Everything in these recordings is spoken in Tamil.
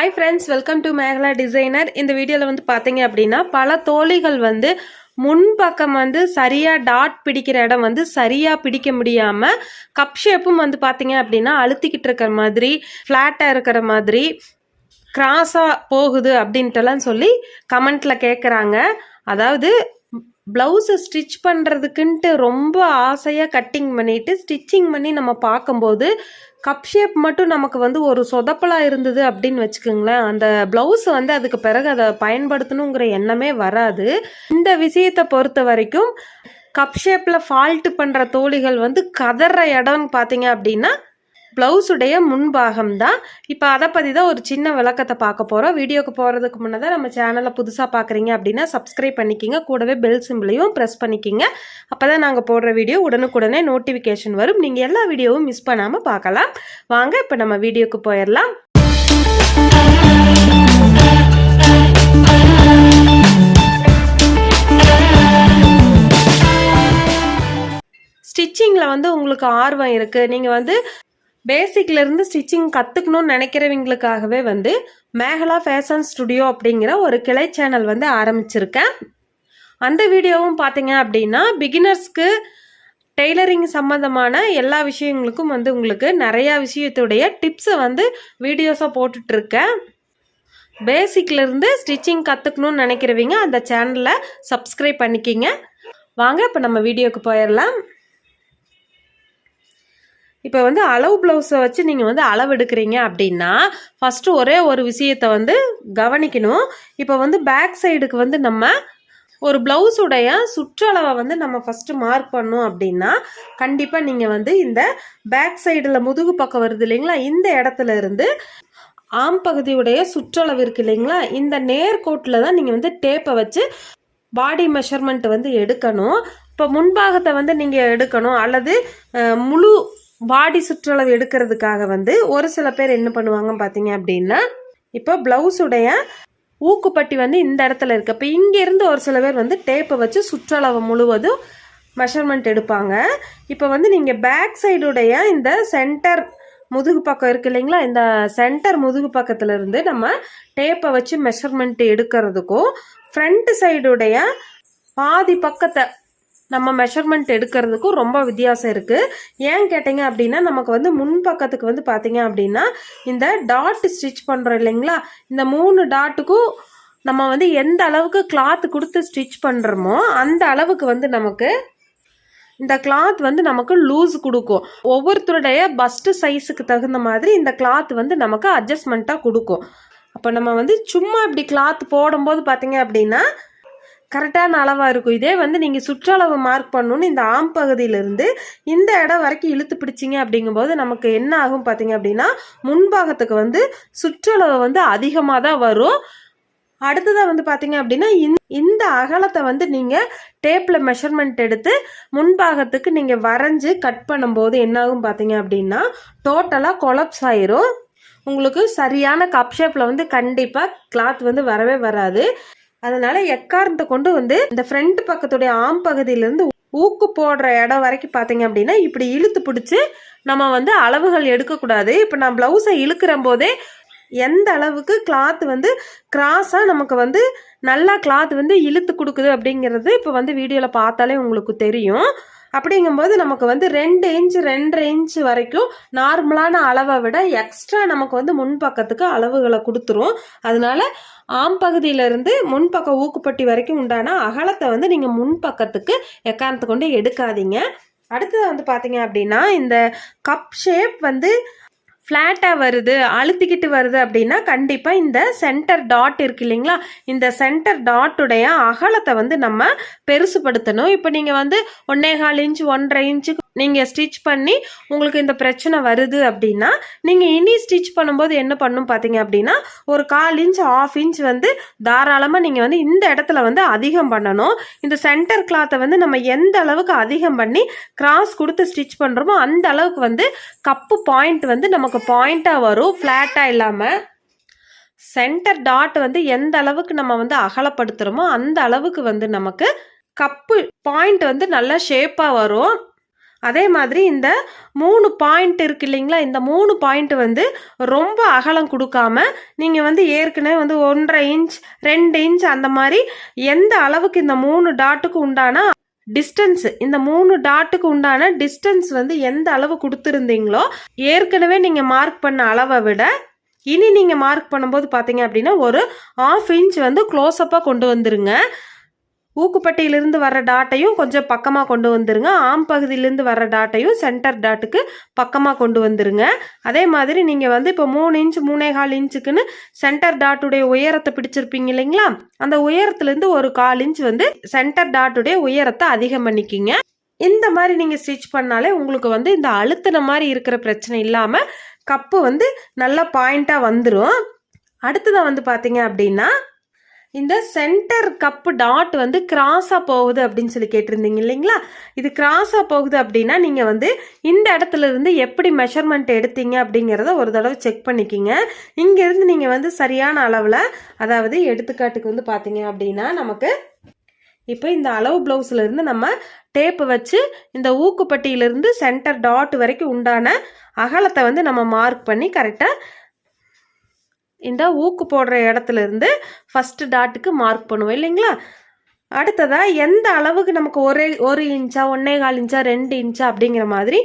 Hi friends welcome to Megala designer இந்த வீடியோவில் வந்து பார்த்தீங்க அப்படின்னா பல தோழிகள் வந்து முன்பக்கம் வந்து சரியாக டாட் பிடிக்கிற இடம் வந்து சரியாக பிடிக்க முடியாமல் கப் ஷேப்பும் வந்து பார்த்தீங்க அப்படின்னா அழுத்திக்கிட்டு இருக்கிற மாதிரி ஃப்ளாட்டாக இருக்கிற மாதிரி கிராஸாக போகுது அப்படின்ட்டுலாம் சொல்லி கமெண்ட்டில் கேட்குறாங்க அதாவது ப்ளவுஸை ஸ்டிச் பண்ணுறதுக்குன்ட்டு ரொம்ப ஆசையாக கட்டிங் பண்ணிட்டு ஸ்டிச்சிங் பண்ணி நம்ம பார்க்கும்போது கப் ஷேப் மட்டும் நமக்கு வந்து ஒரு சொதப்பலாக இருந்தது அப்படின்னு வச்சுக்கோங்களேன். அந்த ப்ளவுஸ் வந்து அதுக்கு பிறகு அதை பயன்படுத்தணுங்கிற எண்ணமே வராது. இந்த விஷயத்தை பொறுத்த வரைக்கும் கப் ஷேப்பில் ஃபால்ட்டு பண்ணுற தோழிகள் வந்து கதற இடம்னு பார்த்தீங்க அப்படின்னா ப்ளவுஸுடைய முன்பாகம் தான் இப்போ அதை பற்றி தான் ஒரு சின்ன விளக்கத்தை பார்க்க போகிறோம் வீடியோக்கு போகிறதுக்கு முன்னதாக நம்ம சேனலை புதுசாக பார்க்குறீங்க அப்படின்னா சப்ஸ்கிரைப் பண்ணிக்கிங்க. கூடவே பெல் சிம்பிளையும் ப்ரெஸ் பண்ணிக்கிங்க. அப்போ தான் நாங்கள் போடுற வீடியோ உடனுக்குடனே நோட்டிஃபிகேஷன் வரும். நீங்கள் எல்லா வீடியோவும் மிஸ் பண்ணாமல் பார்க்கலாம். வாங்க இப்போ நம்ம வீடியோக்கு போயிடலாம். ஸ்டிச்சிங்கில் வந்து உங்களுக்கு ஆர்வம் இருக்குது நீங்கள் வந்து பேசிக்லேருந்து ஸ்டிச்சிங் கற்றுக்கணும்னு நினைக்கிறவங்களுக்காகவே வந்து மேகலா ஃபேஷன் ஸ்டுடியோ அப்படிங்கிற ஒரு கிளை சேனல் வந்து ஆரம்பிச்சிருக்கேன். அந்த வீடியோவும் பார்த்தீங்க அப்படின்னா பிகினர்ஸ்க்கு டெய்லரிங் சம்மந்தமான எல்லா விஷயங்களுக்கும் வந்து உங்களுக்கு நிறையா விஷயத்துடைய டிப்ஸை வந்து வீடியோஸாக போட்டுட்ருக்கேன். பேசிக்லேருந்து ஸ்டிச்சிங் கற்றுக்கணும்னு நினைக்கிறவங்க அந்த சேனலை சப்ஸ்கிரைப் பண்ணிக்கிங்க. வாங்க இப்போ நம்ம வீடியோவுக்கு போயிடலாம். இப்போ வந்து அளவு ப்ளவுஸை வச்சு நீங்கள் வந்து அளவு எடுக்கிறீங்க அப்படின்னா ஃபஸ்ட்டு ஒரே ஒரு விஷயத்தை வந்து கவனிக்கணும். இப்போ வந்து பேக் சைடுக்கு வந்து நம்ம ஒரு ப்ளவுஸுடைய சுற்றளவை வந்து நம்ம ஃபஸ்ட்டு மார்க் பண்ணோம் அப்படின்னா கண்டிப்பாக நீங்கள் வந்து இந்த பேக் சைடில் முதுகு பக்கம் வருது இல்லைங்களா? இந்த இடத்துல இருந்து ஆம் பகுதியுடைய சுற்றளவு இருக்கு இல்லைங்களா? இந்த நேர்கோட்டில் தான் நீங்கள் வந்து டேப்பை வச்சு பாடி மெஷர்மெண்ட் வந்து எடுக்கணும். இப்போ முன்பாகத்தை வந்து நீங்கள் எடுக்கணும். அல்லது முழு பாடி சுற்றளவு எடுக்கிறதுக்காக வந்து ஒரு சில பேர் என்ன பண்ணுவாங்க பார்த்தீங்க அப்படின்னா இப்போ ப்ளவுஸுடைய ஊக்குப்பட்டி வந்து இந்த இடத்துல இருக்கு. இப்போ இங்கேருந்து ஒரு சில பேர் வந்து டேப்பை வச்சு சுற்றளவு முழுவதும் மெஷர்மெண்ட் எடுப்பாங்க. இப்போ வந்து நீங்கள் பேக் சைடுடைய இந்த சென்டர் முதுகு பக்கம் இருக்கு இல்லைங்களா? இந்த சென்டர் முதுகு பக்கத்தில் இருந்து நம்ம டேப்பை வச்சு மெஷர்மெண்ட் எடுக்கிறதுக்கும் ஃப்ரண்ட் சைடுடைய பாதி பக்கத்தை நம்ம மெஷர்மெண்ட் எடுக்கிறதுக்கும் ரொம்ப வித்தியாசம் இருக்குது ஏன் கேட்டிங்க அப்படின்னா நமக்கு வந்து முன் பக்கத்துக்கு வந்து பார்த்தீங்க அப்படின்னா இந்த டாட் ஸ்டிச் பண்ணுறோம் இல்லைங்களா? இந்த மூணு டாட்டுக்கும் நம்ம வந்து எந்த அளவுக்கு கிளாத் கொடுத்து ஸ்டிச் பண்ணுறோமோ அந்த அளவுக்கு வந்து நமக்கு இந்த கிளாத் வந்து நமக்கு லூஸ் கொடுக்கும். ஒவ்வொருத்தருடைய பஸ்ட் சைஸுக்கு தகுந்த மாதிரி இந்த கிளாத் வந்து நமக்கு அட்ஜஸ்ட்மெண்ட்டாக கொடுக்கும். அப்போ நம்ம வந்து சும்மா இப்படி கிளாத் போடும்போது பார்த்தீங்க அப்படின்னா கரெக்டான அளவாக இருக்கும். இதே வந்து நீங்கள் சுற்றளவு மார்க் பண்ணணும்னு இந்த ஆம் பகுதியிலிருந்து இந்த இடம் வரைக்கும் இழுத்து பிடிச்சிங்க அப்படிங்கும்போது நமக்கு என்ன ஆகும் பார்த்தீங்க அப்படின்னா முன்பாகத்துக்கு வந்து சுற்றளவு வந்து அதிகமாக தான் வரும். அடுத்ததாக வந்து பார்த்தீங்க அப்படின்னா இந்த அகலத்தை வந்து நீங்கள் டேப்பில் மெஷர்மெண்ட் எடுத்து முன்பாகத்துக்கு நீங்கள் வரைஞ்சி கட் பண்ணும்போது என்னாகும் பார்த்தீங்க அப்படின்னா டோட்டலாக கொலப்ஸ் ஆயிரும். உங்களுக்கு சரியான கப் ஷேப்பில் வந்து கண்டிப்பாக கிளாத் வந்து வரவே வராது. அதனால எக்காரணத்தை கொண்டு வந்து இந்த ஃப்ரண்ட் பக்கத்துடைய ஆம் பகுதியிலேருந்து ஊக்கு போடுற இடம் வரைக்கும் பார்த்தீங்க அப்படின்னா இப்படி இழுத்து பிடிச்சி நம்ம வந்து அளவுகள் எடுக்கக்கூடாது. இப்போ நான் ப்ளவுஸை இழுக்கிற போதே எந்த அளவுக்கு கிளாத் வந்து கிராஸாக நமக்கு வந்து நல்லா கிளாத் வந்து இழுத்து கொடுக்குது அப்படிங்கிறது இப்போ வந்து வீடியோவில் பார்த்தாலே உங்களுக்கு தெரியும். அப்படிங்கும்போது நமக்கு வந்து ரெண்டு இன்ச் ரெண்டரை இன்ச் வரைக்கும் நார்மலான அளவை விட எக்ஸ்ட்ரா நமக்கு வந்து முன்பக்கத்துக்கு அளவுகளை கொடுத்துரும். அதனால ஆம் பகுதியிலிருந்து முன்பக்க ஊக்குப்பட்டி வரைக்கும் உண்டான அகலத்தை வந்து நீங்கள் முன்பக்கத்துக்கு எக்காரணத்தை கொண்டு எடுக்காதீங்க. அடுத்தது வந்து பார்த்தீங்க அப்படின்னா இந்த கப் ஷேப் வந்து ஃப்ளாட்டாக வருது அழுத்திக்கிட்டு வருது அப்படின்னா கண்டிப்பாக இந்த சென்டர் டாட் இருக்கு இல்லைங்களா? இந்த சென்டர் டாட்டுடைய அகலத்தை வந்து நம்ம பெருசுப்படுத்தணும் இப்போ நீங்கள் வந்து ஒன்றே கால் இன்ச் ஒன்றரை இன்ச்சுக்கு நீங்கள் ஸ்டிச் பண்ணி உங்களுக்கு இந்த பிரச்சனை வருது அப்படின்னா நீங்கள் இனி ஸ்டிச் பண்ணும்போது என்ன பண்ணும் பார்த்தீங்க அப்படின்னா ஒரு கால் இன்ச் ஆஃப் இன்ச் வந்து தாராளமாக நீங்கள் வந்து இந்த இடத்துல வந்து அதிகம் பண்ணணும். இந்த சென்டர் கிளாத்தை வந்து நம்ம எந்த அளவுக்கு அதிகம் பண்ணி கிராஸ் கொடுத்து ஸ்டிச் பண்ணுறோமோ அந்த அளவுக்கு வந்து கப்பு பாயிண்ட் வந்து நமக்கு பாயிண்ட்டாக வரும் ஃப்ளாட்டாக இல்லாமல் சென்டர் டாட் வந்து எந்த அளவுக்கு நம்ம வந்து அகலப்படுத்துகிறோமோ அந்த அளவுக்கு வந்து நமக்கு கப்பு பாயிண்ட் வந்து நல்லா ஷேப்பாக வரும். அதே மாதிரி இந்த மூணு பாயிண்ட் இருக்கு இல்லைங்களா? இந்த மூணு பாயிண்ட் வந்து ரொம்ப அகலம் கொடுக்காம நீங்கள் வந்து ஏற்கனவே வந்து ஒன்றரை இன்ச் ரெண்டு இன்ச் அந்த மாதிரி எந்த அளவுக்கு இந்த மூணு டாட்டுக்கு உண்டான டிஸ்டன்ஸ் இந்த மூணு டாட்டுக்கு உண்டான டிஸ்டன்ஸ் வந்து எந்த அளவு கொடுத்துருந்தீங்களோ ஏற்கனவே நீங்கள் மார்க் பண்ண அளவை விட இனி நீங்கள் மார்க் பண்ணும்போது பார்த்தீங்க அப்படின்னா ஒரு ஆஃப் இன்ச் வந்து க்ளோஸ்அப்பாக கொண்டு வந்துருங்க. ஊக்குப்பட்டியிலிருந்து வர்ற டாட்டையும் கொஞ்சம் பக்கமாக கொண்டு வந்துருங்க. ஆம் பகுதியிலேருந்து வர்ற டாட்டையும் சென்டர் டாட்டுக்கு பக்கமாக கொண்டு வந்துருங்க. அதே மாதிரி நீங்கள் வந்து இப்போ மூணு இன்ச் மூணே கால் இன்ச்சுக்குன்னு சென்டர் டாட்டுடைய உயரத்தை பிடிச்சிருப்பீங்க இல்லைங்களா? அந்த உயரத்துலேருந்து ஒரு கால் இன்ச் வந்து சென்டர் டாட்டுடைய உயரத்தை அதிகம் பண்ணிக்கிங்க. இந்த மாதிரி நீங்கள் ஸ்டிச் பண்ணாலே உங்களுக்கு வந்து இந்த அழுத்தின மாதிரி இருக்கிற பிரச்சனை இல்லாமல் கப்பு வந்து நல்லா பாயிண்ட்டாக வந்துடும் அடுத்ததாக வந்து பார்த்தீங்க அப்படின்னா இந்த சென்டர் கப்பு டாட் வந்து கிராஸாக போகுது அப்படின்னு சொல்லி கேட்டிருந்தீங்க இல்லைங்களா? இது கிராஸாக போகுது அப்படின்னா நீங்கள் வந்து இந்த இடத்துல இருந்து எப்படி மெஷர்மெண்ட் எடுத்தீங்க அப்படிங்கிறத ஒரு தடவை செக் பண்ணிக்கிங்க. இங்கேருந்து நீங்கள் வந்து சரியான அளவில் அதாவது எடுத்துக்காட்டுக்கு வந்து பார்த்தீங்க அப்படின்னா நமக்கு இப்போ இந்த அளவு ப்ளவுஸ்லேருந்து நம்ம டேப்பு வச்சு இந்த ஊக்குப்பட்டியிலிருந்து சென்டர் டாட் வரைக்கும் உண்டான அகலத்தை வந்து நம்ம மார்க் பண்ணி கரெக்டாக இந்த ஊக்கு போடுற இடத்துல இருந்து ஃபஸ்ட்டு டாட்டுக்கு மார்க் பண்ணுவோம் இல்லைங்களா? அடுத்ததாக எந்த அளவுக்கு நமக்கு ஒரே ஒரு இன்ச்சா ஒன்னே கால் இன்ச்சா ரெண்டு இன்ச்சா அப்படிங்கிற மாதிரி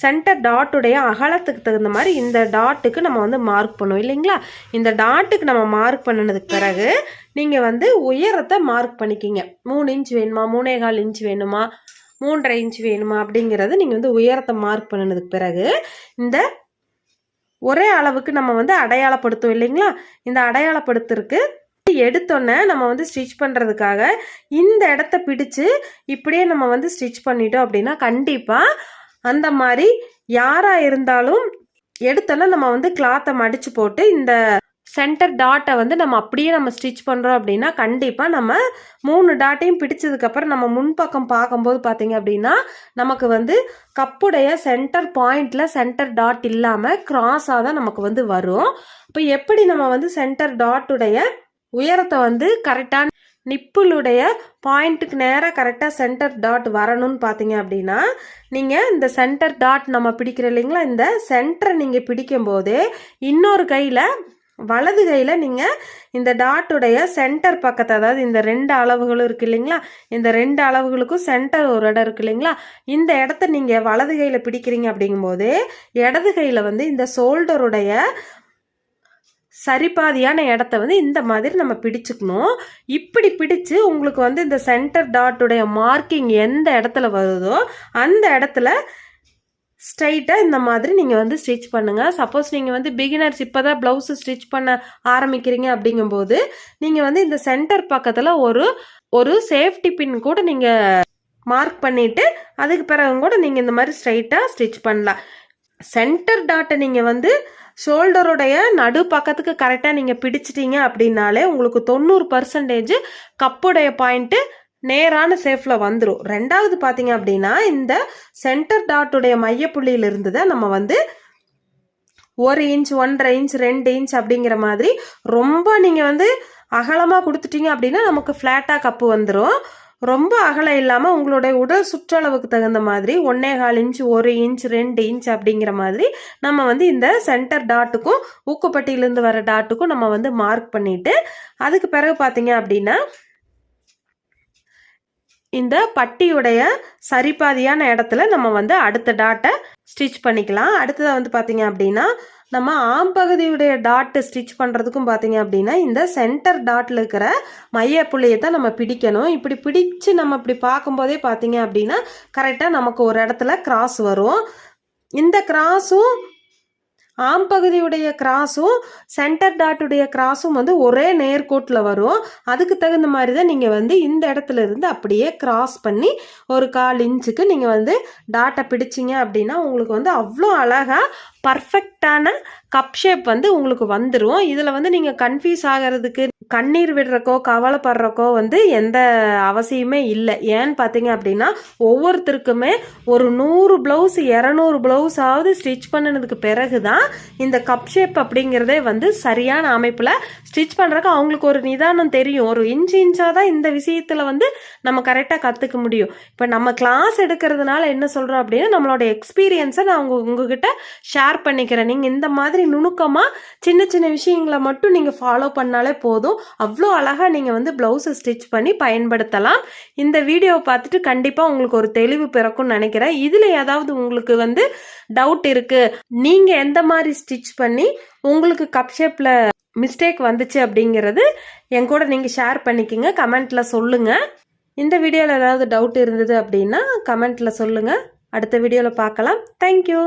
சென்டர் டாட்டுடைய அகலத்துக்கு தகுந்த மாதிரி இந்த டாட்டுக்கு நம்ம வந்து மார்க் பண்ணுவோம் இல்லைங்களா? இந்த டாட்டுக்கு நம்ம மார்க் பண்ணினதுக்கு பிறகு நீங்கள் வந்து உயரத்தை மார்க் பண்ணிக்கிங்க. மூணு இன்ச் வேணுமா? மூணே கால் இன்ச் வேணுமா? மூன்றரை இன்ச் வேணுமா? அப்படிங்கிறது நீங்கள் வந்து உயரத்தை மார்க் பண்ணினதுக்கு பிறகு இந்த ஒரே அளவுக்கு நம்ம வந்து அடையாளப்படுத்தும் இல்லைங்களா? இந்த அடையாளப்படுத்துறதுக்கு எடுத்தோன்னே நம்ம வந்து ஸ்டிச் பண்ணுறதுக்காக இந்த இடத்த பிடிச்சு இப்படியே நம்ம வந்து ஸ்டிச் பண்ணிட்டோம் அப்படின்னா கண்டிப்பாக அந்த மாதிரி யாராக இருந்தாலும் எடுத்தோன்னே நம்ம வந்து கிளாத்தை மடிச்சு போட்டு இந்த சென்டர் டாட்டை வந்து நம்ம அப்படியே நம்ம ஸ்டிச் பண்ணுறோம் அப்படின்னா கண்டிப்பாக நம்ம மூணு டாட்டையும் பிடிச்சதுக்கப்புறம் நம்ம முன்பக்கம் பார்க்கும்போது பார்த்தீங்க அப்படின்னா நமக்கு வந்து கப்புடைய சென்டர் பாயிண்டில் சென்டர் டாட் இல்லாமல் கிராஸாக தான் நமக்கு வந்து வரும். இப்போ எப்படி நம்ம வந்து சென்டர் டாட்டுடைய உயரத்தை வந்து கரெக்டான நிப்புளுடைய பாயிண்ட்டுக்கு நேராக கரெக்டாக சென்டர் டாட் வரணும்னு பார்த்தீங்க அப்படின்னா நீங்கள் இந்த சென்டர் டாட் நம்ம பிடிக்கிற இல்லைங்களா? இந்த சென்டரை நீங்கள் பிடிக்கும்போது இன்னொரு கையில் வலது கையில் நீங்கள் இந்த டாட்டுடைய சென்டர் பக்கத்தை அதாவது இந்த ரெண்டு அளவுகளும் இருக்கு இல்லைங்களா? இந்த ரெண்டு அளவுகளுக்கும் சென்டர் ஒரு இடம் இருக்கு இல்லைங்களா? இந்த இடத்த நீங்கள் வலது கையில் பிடிக்கிறீங்க அப்படிங்கும்போது இடது கையில் வந்து இந்த ஷோல்டருடைய சரிபாதியான இடத்த வந்து இந்த மாதிரி நம்ம பிடிச்சுக்கணும். இப்படி பிடிச்சு உங்களுக்கு வந்து இந்த சென்டர் டாட்டுடைய மார்க்கிங் எந்த இடத்துல வருதோ அந்த இடத்துல ஸ்ட்ரைட்டாக இந்த மாதிரி நீங்கள் வந்து ஸ்டிச் பண்ணுங்கள் சப்போஸ் நீங்கள் வந்து பிகினர்ஸ் இப்போ தான் ப்ளவுஸு ஸ்டிச் பண்ண ஆரம்பிக்கிறீங்க அப்படிங்கும்போது நீங்கள் வந்து இந்த சென்டர் பக்கத்தில் ஒரு ஒரு சேஃப்டி பின் கூட நீங்கள் மார்க் பண்ணிவிட்டு அதுக்கு பிறகு கூட நீங்கள் இந்த மாதிரி ஸ்ட்ரைட்டாக ஸ்டிச் பண்ணலாம். சென்டர் டாட்டை நீங்கள் வந்து ஷோல்டருடைய நடு பக்கத்துக்கு கரெக்டாக நீங்கள் பிடிச்சிட்டீங்க அப்படின்னாலே உங்களுக்கு தொண்ணூறு பர்சன்டேஜ் கப்புடைய பாயிண்ட்டு நேரான சேஃபில் வந்துடும் ரெண்டாவது பார்த்தீங்க அப்படின்னா இந்த சென்டர் டாட்டுடைய மையப்புள்ளியிலிருந்து தான் நம்ம வந்து ஒரு இன்ச் ஒன்றரை இன்ச் ரெண்டு இன்ச் அப்படிங்கிற மாதிரி ரொம்ப நீங்கள் வந்து அகலமாக கொடுத்துட்டீங்க அப்படின்னா நமக்கு ஃப்ளாட்டாக கப்பு வந்துடும் ரொம்ப அகலம் இல்லாமல் உங்களுடைய உடல் சுற்றளவுக்கு தகுந்த மாதிரி ஒன்னே கால் இன்ச் ஒரு இன்ச் ரெண்டு இன்ச் அப்படிங்கிற மாதிரி நம்ம வந்து இந்த சென்டர் டாட்டுக்கும் ஊக்குப்பட்டியிலேருந்து வர டாட்டுக்கும் நம்ம வந்து மார்க் பண்ணிவிட்டு அதுக்கு பிறகு பார்த்தீங்க அப்படின்னா இந்த பட்டியுடைய சரிபாதியான இடத்துல நம்ம வந்து அடுத்த டாட்டை ஸ்டிச் பண்ணிக்கலாம். அடுத்ததாக வந்து பார்த்தீங்க அப்படின்னா நம்ம ஆம்பகுதியுடைய டாட்டு ஸ்டிச் பண்ணுறதுக்கும் பார்த்தீங்க அப்படின்னா இந்த சென்டர் டாட்டில் இருக்கிற மையப்புள்ளியை தான் நம்ம பிடிக்கணும். இப்படி பிடிச்சு நம்ம இப்படி பார்க்கும்போதே பார்த்தீங்க அப்படின்னா கரெக்டாக நமக்கு ஒரு இடத்துல கிராஸ் வரும். இந்த கிராஸும் ஆம் பகுதியுடைய கிராஸும் சென்டர் டாட்டுடைய கிராஸும் வந்து ஒரே நேர்கோட்டில் வரும். அதுக்கு தகுந்த மாதிரி தான் நீங்கள் வந்து இந்த இடத்துல இருந்து அப்படியே கிராஸ் பண்ணி ஒரு கால் இன்ச்சுக்கு நீங்கள் வந்து டாட்டை பிடிச்சிங்க அப்படின்னா உங்களுக்கு வந்து அவ்வளோ அழகாக பர்ஃபெக்டான கப் ஷேப் வந்து உங்களுக்கு வந்துடும் இதில் வந்து நீங்கள் கன்ஃபியூஸ் ஆகிறதுக்கு கண்ணீர் விடுறக்கோ கவலைப்படுறக்கோ வந்து எந்த அவசியமே இல்லை. ஏன்னு பார்த்தீங்க அப்படின்னா ஒவ்வொருத்தருக்குமே ஒரு நூறு ப்ளவுஸ் இரநூறு ப்ளவுஸாவது ஸ்டிச் பண்ணினதுக்கு பிறகு தான் இந்த கப் ஷேப் அப்படிங்கிறதே வந்து சரியான அமைப்பில் ஸ்டிச் பண்ணுறக்கு அவங்களுக்கு ஒரு நிதானம் தெரியும். ஒரு இன்ச் இன்ச்சாக தான் இந்த விஷயத்தில் வந்து நம்ம கரெக்டாக கற்றுக்க முடியும். இப்போ நம்ம கிளாஸ் எடுக்கிறதுனால என்ன சொல்கிறோம் அப்படின்னா நம்மளோட எக்ஸ்பீரியன்ஸை நான் உங்க உங்ககிட்ட ஷேர் பண்ணிக்கிறேன். நீங்கள் இந்த மாதிரி நுணுக்கமாக சின்ன சின்ன விஷயங்களை மட்டும் நீங்கள் ஃபாலோ பண்ணாலே போதும். அவ்வளோ அழகாக நீங்கள் வந்து ப்ளவுஸை ஸ்டிச் பண்ணி பயன்படுத்தலாம். இந்த வீடியோவை பார்த்துட்டு கண்டிப்பாக உங்களுக்கு ஒரு தெளிவு பிறக்கும்னு நினைக்கிறேன். இதில் ஏதாவது உங்களுக்கு வந்து டவுட் இருக்குது நீங்கள் எந்த மாதிரி ஸ்டிச் பண்ணி உங்களுக்கு கப் ஷேப்பில் மிஸ்டேக் வந்துச்சு அப்படிங்கிறது என் கூட நீங்கள் ஷேர் பண்ணிக்கோங்க. கமெண்ட்டில் சொல்லுங்கள் இந்த வீடியோவில் ஏதாவது டவுட் இருந்தது அப்படின்னா கமெண்ட்டில் சொல்லுங்கள் அடுத்த வீடியோவில் பார்க்கலாம். தேங்க்யூ